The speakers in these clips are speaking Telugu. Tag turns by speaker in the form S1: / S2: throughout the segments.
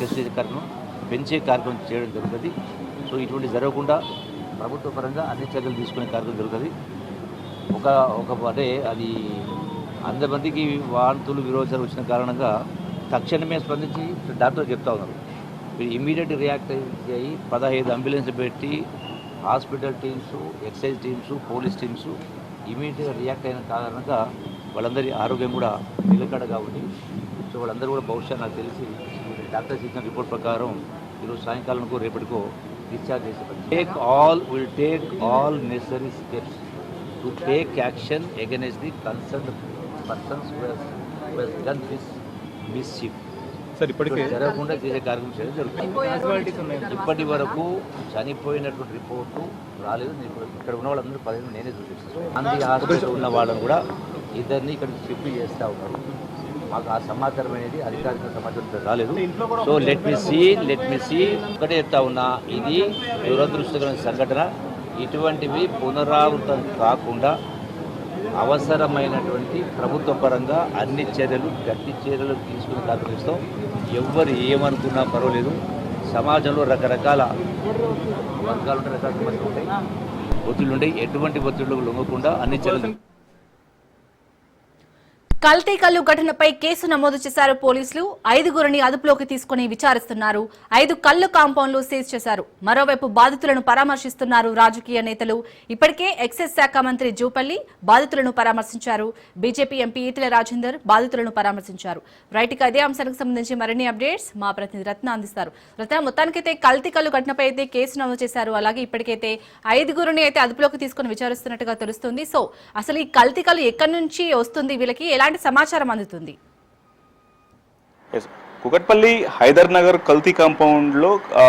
S1: టెస్ట్ చేసే కార్యక్రమం పెంచే కార్యక్రమం చేయడం జరుగుతుంది. సో ఇటువంటి జరగకుండా ప్రభుత్వ పరంగా అన్ని చర్యలు తీసుకునే కార్యక్రమం జరుగుతుంది. ఒక ఒక అంటే అది అంతమందికి వాంతులు విరోచనలు వచ్చిన కారణంగా తక్షణమే స్పందించి డాక్టర్ చెప్తా ఉన్నారు. మీరు ఇమీడియట్ రియాక్ట్ అయ్యి పదహైదు అంబులెన్స్ పెట్టి hospital teams excise teams police teams ఇమీడియట్గా రియాక్ట్ అయిన కారణంగా వాళ్ళందరి ఆరోగ్యం కూడా నిలకడగా ఉంది. సో వాళ్ళందరూ కూడా బహుశా నాకు తెలిసి డాక్టర్స్ ఇచ్చిన రిపోర్ట్ ప్రకారం ఈరోజు సాయంకాలంకో రేపటికో డిశ్చార్జ్ చేసే take all will take all necessary steps to take action against the concern persons done this mishap
S2: sir ఇప్పటికే
S1: జరగకుండా చేసే కార్యక్రమం చేయడం జరుగుతుంది. ఇప్పటి వరకు చనిపోయినటువంటి రిపోర్టు రాలేదు. నేను ఇక్కడ ఉన్న వాళ్ళందరూ పదిహేను నేనే చూపిస్తాను గాంధీ హాస్పిటల్ ఉన్న వాళ్ళని కూడా ఇద్దరిని ఇక్కడ షిఫ్ట్ చేస్తూ ఉన్నారు. మాకు ఆ సమాచారం అనేది అధికారిక సమాచారం రాలేదు. So let me see let me see ఒకటే చెప్తా ఉన్నా ఇది దురదృష్టకరమైన సంఘటన. ఇటువంటివి పునరావృతం కాకుండా అవసరమైనటువంటి ప్రభుత్వ పరంగా అన్ని చర్యలు గట్టి చర్యలు తీసుకుని దాఖలిస్తాం ఎవ్వరు ఏమనుకున్నా పర్వాలేదు. సమాజంలో రకరకాల వర్గాలు ఉంటాయి రకరకాల ఒత్తిళ్ళు ఉంటాయి. ఎటువంటి ఒత్తిళ్ళు లొంగకుండా అన్ని చర్యలు
S3: కల్తీ కల్లు ఘటనపై కేసు నమోదు చేశారు పోలీసులు. ఐదుగురిని అదుపులోకి తీసుకుని విచారిస్తున్నారు. ఐదు కల్లు కాంపౌండ్లు సీజ్ చేశారు. మరోవైపు బాధితులను పరామర్శిస్తున్నారు రాజకీయ నేతలు. ఇప్పటికే ఎక్సైజ్ శాఖ మంత్రి జూపల్లి బాధితులను పరామర్శించారు. బీజేపీ ఎంపీ ఈటెల రాజేందర్ బాధితులను పరామర్శించారు. రైట్కి అదే అంశానికి సంబంధించి మరిన్ని అప్డేట్స్ మా ప్రతినిధి రత్న అందిస్తారు. రత్న మొత్తానికైతే కల్తీ కల్లు ఘటనపై అయితే కేసు నమోదు చేశారు. అలాగే ఇప్పటికైతే ఐదుగురిని అయితే అదుపులోకి తీసుకుని విచారిస్తున్నట్టుగా తెలుస్తుంది. సో అసలు ఈ కల్తీ కళ్ళు ఎక్కడి నుంచి వస్తుంది? వీళ్ళకి ఎలా ఎలాంటి సమాచారం అందుతుంది.
S2: కుకట్పల్లి హైదర్ నగర్ కల్తీ కాంపౌండ్లో ఆ,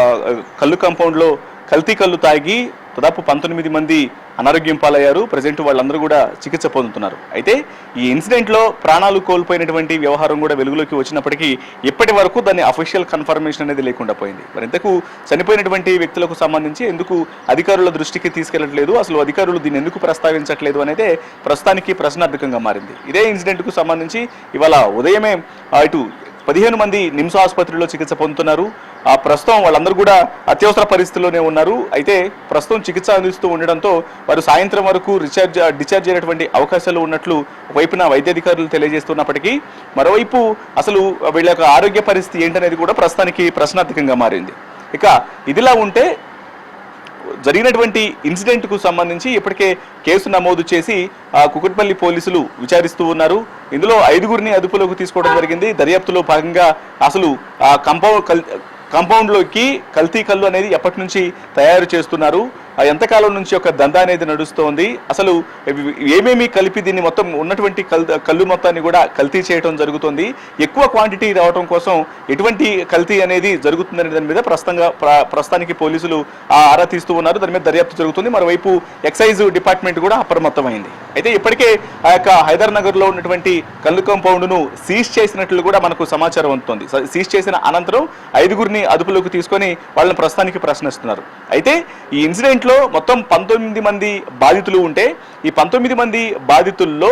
S2: కల్లు కాంపౌండ్లో కల్తీ కల్లు తాగి దాదాపు పంతొమ్మిది మంది అనారోగ్యం పాలయ్యారు. ప్రజెంట్ వాళ్ళందరూ కూడా చికిత్స పొందుతున్నారు. అయితే ఈ ఇన్సిడెంట్లో ప్రాణాలు కోల్పోయినటువంటి వ్యవహారం కూడా వెలుగులోకి వచ్చినప్పటికీ ఇప్పటి వరకు దాని అఫీషియల్ కన్ఫర్మేషన్ అనేది లేకుండా పోయింది. మరి ఇంతకు చనిపోయినటువంటి వ్యక్తులకు సంబంధించి ఎందుకు అధికారుల దృష్టికి తీసుకెళ్ళట్లేదు? అసలు అధికారులు దీన్ని ఎందుకు ప్రస్తావించట్లేదు అనేది ప్రస్తుతానికి ప్రశ్నార్థకంగా మారింది. ఇదే ఇన్సిడెంట్కు సంబంధించి ఇవాళ ఉదయమే అటు ఇటు పదిహేను మంది నిమ్స్ ఆసుపత్రిలో చికిత్స పొందుతున్నారు. ఆ ప్రస్తుతం వాళ్ళందరూ కూడా అత్యవసర పరిస్థితిలోనే ఉన్నారు. అయితే ప్రస్తుతం చికిత్స అందిస్తూ ఉండడంతో వారు సాయంత్రం వరకు రిచార్జ్ డిశ్చార్జ్ అయినటువంటి అవకాశాలు ఉన్నట్లు వైపున వైద్యాధికారులు తెలియజేస్తున్నప్పటికీ మరోవైపు అసలు వీళ్ళ యొక్క ఆరోగ్య పరిస్థితి ఏంటనేది కూడా ప్రస్తుతానికి ప్రశ్నార్థకంగా మారింది. ఇక ఇదిలా ఉంటే జరిగినటువంటి ఇన్సిడెంట్కు సంబంధించి ఇప్పటికే కేసు నమోదు చేసి ఆ పోలీసులు విచారిస్తూ ఉన్నారు. ఇందులో ఐదుగురిని అదుపులోకి తీసుకోవడం జరిగింది. దర్యాప్తులో భాగంగా అసలు ఆ కంపౌండ్ కల్ కాంపౌండ్లోకి కల్తీ కల్లు అనేది ఎప్పటి నుంచి తయారు చేస్తున్నారు? ఎంతకాలం నుంచి ఒక దందా అనేది నడుస్తోంది. అసలు ఏమేమి కలిపి దీన్ని మొత్తం ఉన్నటువంటి కల్ కళ్ళు మొత్తాన్ని కూడా కల్తీ చేయడం జరుగుతుంది. ఎక్కువ క్వాంటిటీ రావడం కోసం ఎటువంటి కల్తీ అనేది జరుగుతుందనే దాని మీద ప్రస్తుతంగా ప్ర- ప్రస్తుతానికి పోలీసులు ఆరా తీస్తూ ఉన్నారు. దాని మీద దర్యాప్తు జరుగుతుంది. మరోవైపు ఎక్సైజ్ డిపార్ట్మెంట్ కూడా అప్రమత్తమైంది. అయితే ఇప్పటికే ఆ యొక్క హైదర్ నగర్లో ఉన్నటువంటి కళ్ళు కాంపౌండ్ను సీజ్ చేసినట్లు కూడా మనకు సమాచారం అందుతుంది. సీజ్ చేసిన అనంతరం ఐదుగురిని అదుపులోకి తీసుకొని వాళ్ళని ప్రస్తుతానికి ప్రశ్నిస్తున్నారు. అయితే ఈ ఇన్సిడెంట్ లో మొత్తం పంతొమ్మిది మంది బాధితులు ఉంటే ఈ పంతొమ్మిది మంది బాధితుల్లో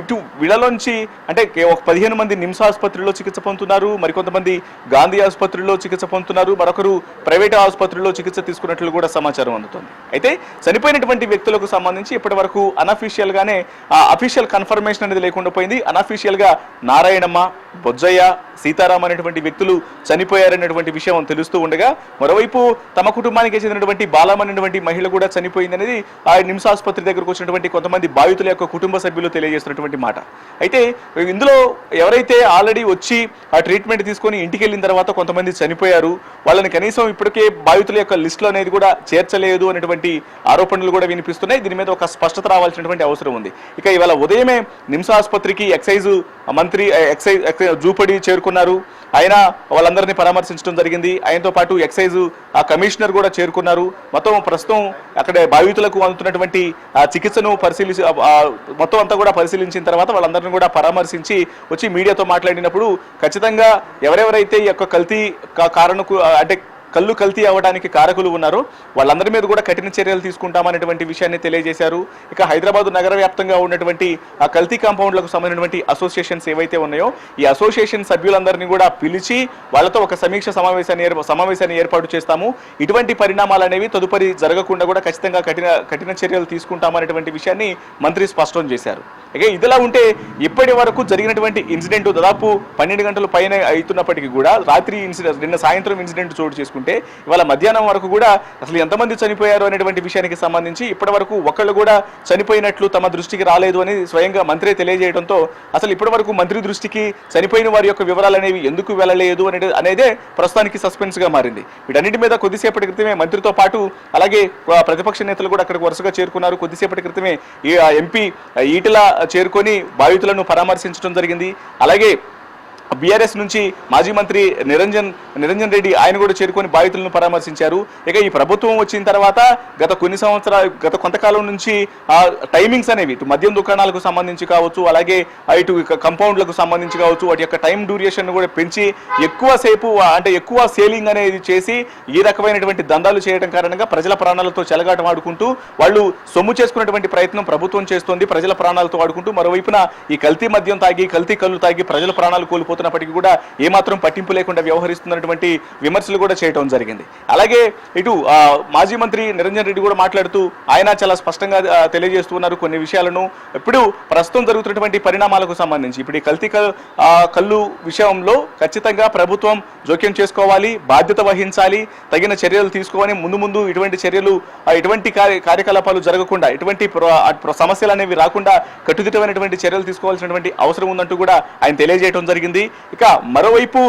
S2: ఇటు వీళ్ళలోంచి అంటే ఒక పదిహేను మంది నిమ్స్ ఆసుపత్రిలో చికిత్స పొందుతున్నారు మరికొంతమంది గాంధీ ఆసుపత్రిలో చికిత్స పొందుతున్నారు మరొకరు ప్రైవేట్ ఆసుపత్రిలో చికిత్స తీసుకున్నట్లు కూడా సమాచారం అందుతుంది. అయితే చనిపోయినటువంటి వ్యక్తులకు సంబంధించి ఇప్పటి వరకు అనఫీషియల్గానే ఆ అఫీషియల్ కన్ఫర్మేషన్ అనేది లేకుండా పోయింది. అనఫీషియల్గా నారాయణమ్మ బొజ్జయ్య సీతారాం అనేటువంటి వ్యక్తులు చనిపోయారనేటువంటి విషయం తెలుస్తూ ఉండగా మరోవైపు తమ కుటుంబానికి చెందినటువంటి బాలం అనేటువంటి మహిళ కూడా చనిపోయింది అనేది ఆ నిమ్స్ ఆసుపత్రి దగ్గరకు వచ్చినటువంటి కొంతమంది బాధితుల యొక్క కుటుంబ సభ్యులు తెలియజేస్తున్నటువంటి మాట. అయితే ఇందులో ఎవరైతే ఆల్రెడీ వచ్చి ఆ ట్రీట్మెంట్ తీసుకొని ఇంటికి వెళ్ళిన తర్వాత కొంతమంది చనిపోయారు వాళ్ళని కనీసం ఇప్పటికే బాధితుల యొక్క లిస్టులో అనేది కూడా చేర్చలేదు అనేటువంటి ఆరోపణలు కూడా వినిపిస్తున్నాయి. దీని మీద ఒక స్పష్టత రావాల్సినటువంటి అవసరం ఉంది. ఇక ఇవాళ ఉదయమే నిమ్స్ ఆసుపత్రికి ఎక్సైజ్ మంత్రి ఎక్సైజ్ ఎక్సైజ్ జూపడి చేరుకున్నారు. ఆయన వాళ్ళందరినీ పరామర్శించడం జరిగింది. ఆయనతో పాటు ఎక్సైజ్ ఆ కమిషనర్ కూడా చేరుకున్నారు. మొత్తం ప్రస్తుతం అక్కడ బాధితులకు అందుతున్నటువంటి ఆ చికిత్సను పరిశీలించి మొత్తం అంతా కూడా పరిశీలించిన తర్వాత వాళ్ళందరినీ కూడా పరామర్శించి వచ్చి మీడియాతో మాట్లాడినప్పుడు ఖచ్చితంగా ఎవరెవరైతే ఈ యొక్క కల్తీ కారణకు అంటే కళ్ళు కల్తీ అవ్వడానికి కారకులు ఉన్నారు. వాళ్ళందరి మీద కూడా కఠిన చర్యలు తీసుకుంటామనేటువంటి విషయాన్ని తెలియజేశారు. ఇక హైదరాబాద్ నగర వ్యాప్తంగా ఉన్నటువంటి ఆ కల్తీ కాంపౌండ్లకు సంబంధించినటువంటి అసోసియేషన్స్ ఏవైతే ఉన్నాయో ఈ అసోసియేషన్ సభ్యులందరినీ కూడా పిలిచి వాళ్ళతో ఒక సమీక్ష సమావేశాన్ని సమావేశాన్ని ఏర్పాటు చేస్తాము. ఇటువంటి పరిణామాలు అనేవి తదుపరి జరగకుండా కూడా ఖచ్చితంగా కఠిన కఠిన చర్యలు తీసుకుంటామనేటువంటి విషయాన్ని మంత్రి స్పష్టం చేశారు. ఇక ఇదిలా ఉంటే ఇప్పటి వరకు జరిగినటువంటి ఇన్సిడెంట్ దాదాపు పన్నెండు గంటల పైన అవుతున్నప్పటికీ కూడా రాత్రి ఇన్సిడెంట్ నిన్న సాయంత్రం ఇన్సిడెంట్ చోటు చేసుకుంటే ఇవాళ మధ్యాహ్నం వరకు కూడా అసలు ఎంతమంది చనిపోయారు అనేటువంటి విషయానికి సంబంధించి ఇప్పటి వరకు ఒకళ్ళు కూడా చనిపోయినట్లు తమ దృష్టికి రాలేదు అని స్వయంగా మంత్రి తెలియజేయడంతో అసలు ఇప్పటి వరకు మంత్రి దృష్టికి చనిపోయిన వారి యొక్క వివరాలు అనేవి ఎందుకు వెళ్ళలేదు అనేది అనేదే ప్రస్తుతానికి సస్పెన్స్గా మారింది. వీటన్నిటి మీద కొద్దిసేపటి క్రితమే మంత్రితో పాటు అలాగే ప్రతిపక్ష నేతలు కూడా అక్కడికి వరుసగా చేరుకున్నారు. కొద్దిసేపటి క్రితమే ఈ ఎంపీ ఈటల చేరుకొని బాధితులను పరామర్శించడం జరిగింది. అలాగే బీఆర్ఎస్ నుంచి మాజీ మంత్రి నిరంజన్ నిరంజన్ రెడ్డి ఆయన కూడా చేరుకొని బాధితులను పరామర్శించారు. ఇక ఈ ప్రభుత్వం వచ్చిన తర్వాత గత కొన్ని సంవత్సరాలు గత కొంతకాలం నుంచి టైమింగ్స్ అనేవి ఇటు మద్యం దుకాణాలకు సంబంధించి కావచ్చు అలాగే ఇటు కంపౌండ్లకు సంబంధించి కావచ్చు వాటి యొక్క టైం డ్యూరేషన్ కూడా పెంచి ఎక్కువ సేపు అంటే ఎక్కువ సేలింగ్ అనేది చేసి ఈ రకమైనటువంటి దందాలు చేయడం కారణంగా ప్రజల ప్రాణాలతో చెలగాటం ఆడుకుంటూ వాళ్ళు సొమ్ము చేసుకున్నటువంటి ప్రయత్నం ప్రభుత్వం చేస్తోంది. ప్రజల ప్రాణాలతో ఆడుకుంటూ మరోవైపున ఈ కల్తీ మద్యం తాగి కల్తీ కళ్ళు తాగి ప్రజల ప్రాణాలు కోల్పోతున్నప్పటికీ కూడా ఏమాత్రం పట్టింపు లేకుండా వ్యవహరిస్తున్నటువంటి విమర్శలు కూడా చేయడం జరిగింది. అలాగే ఇటు మాజీ మంత్రి నిరంజన్ రెడ్డి కూడా మాట్లాడుతూ ఆయన చాలా స్పష్టంగా తెలియజేస్తున్నారు కొన్ని విషయాలను. ఇప్పుడు ప్రస్తుతం జరుగుతున్నటువంటి పరిణామాలకు సంబంధించి ఇప్పుడు ఈ కల్తీ కళ్ళు విషయంలో ఖచ్చితంగా ప్రభుత్వం జోక్యం చేసుకోవాలి బాధ్యత వహించాలి తగిన చర్యలు తీసుకోవాలి ముందు ముందు ఇటువంటి చర్యలు ఇటువంటి కార్య- కార్యకలాపాలు జరగకుండా ఇటువంటి సమస్యలు అనేవి రాకుండా కట్టుదిట్టమైనటువంటి చర్యలు తీసుకోవాల్సినటువంటి అవసరం ఉందంటూ కూడా ఆయన తెలియజేయడం జరిగింది. ఇక మరోవైపు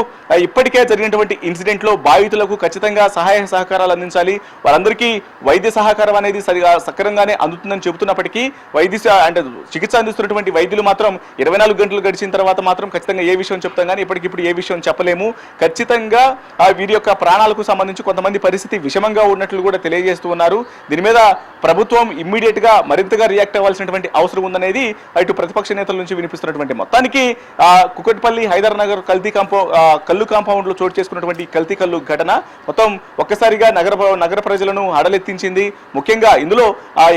S2: ఇప్పటికే జరిగినటువంటి ఇన్సిడెంట్లో బాధితులకు ఖచ్చితంగా సహాయ సహకారాలు అందించాలి. వారందరికీ వైద్య సహకారం అనేది సరిగా సక్రమంగానే అందుతుందని చెబుతున్నప్పటికీ వైద్య అంటే చికిత్స అందిస్తున్నటువంటి వైద్యులు మాత్రం ఇరవై నాలుగు గంటలు గడిచిన తర్వాత మాత్రం ఖచ్చితంగా ఏ విషయం చెప్తాం కానీ ఇప్పటికిప్పుడు ఏ విషయం చెప్పలేము. ఖచ్చితంగా వీరి యొక్క ప్రాణాలకు సంబంధించి కొంతమంది పరిస్థితి విషమంగా ఉన్నట్లు కూడా తెలియజేస్తూ ఉన్నారు. దీని మీద ప్రభుత్వం ఇమ్మీడియట్గా మరింతగా రియాక్ట్ అవ్వాల్సినటువంటి అవసరం ఉందనేది అటు ప్రతిపక్ష నేతల నుంచి వినిపిస్తున్నటువంటి మొత్తానికి కుకట్పల్లి హైదరాబాద్ హైదర్ నగర్ కల్తీ కాంపౌ కల్లు కాంపౌండ్లో చోటు చేసుకున్నటువంటి కల్తీ కల్లు ఘటన మొత్తం ఒక్కసారిగా నగర నగర ప్రజలను హడలెత్తించింది. ముఖ్యంగా ఇందులో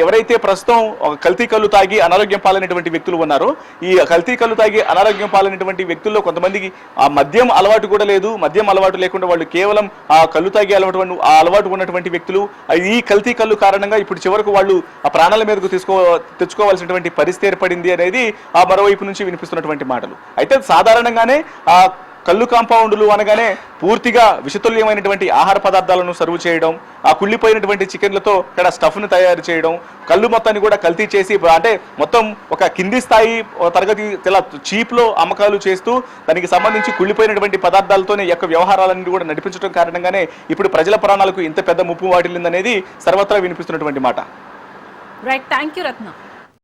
S2: ఎవరైతే ప్రస్తుతం కల్తీ కల్లు తాగి అనారోగ్యం పాలైనటువంటి వ్యక్తులు ఉన్నారో ఈ కల్తీ కల్లు తాగి అనారోగ్యం పాలైనటువంటి వ్యక్తుల్లో కొంతమందికి ఆ మద్యం అలవాటు కూడా లేదు. మద్యం అలవాటు లేకుండా వాళ్ళు కేవలం ఆ కళ్ళు తాగి అలవాటు ఆ అలవాటు ఉన్నటువంటి వ్యక్తులు. ఈ కల్తీ కళ్ళు కారణంగా ఇప్పుడు చివరకు వాళ్ళు ఆ ప్రాణాల మీదకు తీసుకో తెచ్చుకోవాల్సినటువంటి పరిస్థితి ఏర్పడింది అనేది ఆ మరోవైపు నుంచి వినిపిస్తున్నటువంటి మాటలు. అయితే సాధారణంగానే ఆ కళ్ళు కాంపౌండ్లు అనగానే పూర్తిగా విషతుల్యమైనటువంటి ఆహార పదార్థాలను సర్వ్ చేయడం ఆ కుళ్ళిపోయినటువంటి చికెన్లతో ఇక్కడ స్టఫ్ను తయారు చేయడం కళ్ళు మొత్తాన్ని కూడా కల్తీ చేసి అంటే మొత్తం ఒక కింది స్థాయి తరగతి ఇలా చీప్లో అమ్మకాలు చేస్తూ దానికి సంబంధించి కుళ్ళిపోయినటువంటి పదార్థాలతోనే యొక్క వ్యవహారాలన్నీ కూడా నడిపించడం కారణంగానే ఇప్పుడు ప్రజల ప్రాణాలకు ఇంత పెద్ద ముప్పు వాటిల్లిందనేది సర్వత్రా వినిపిస్తున్నటువంటి మాట.
S3: Right thank you Ratna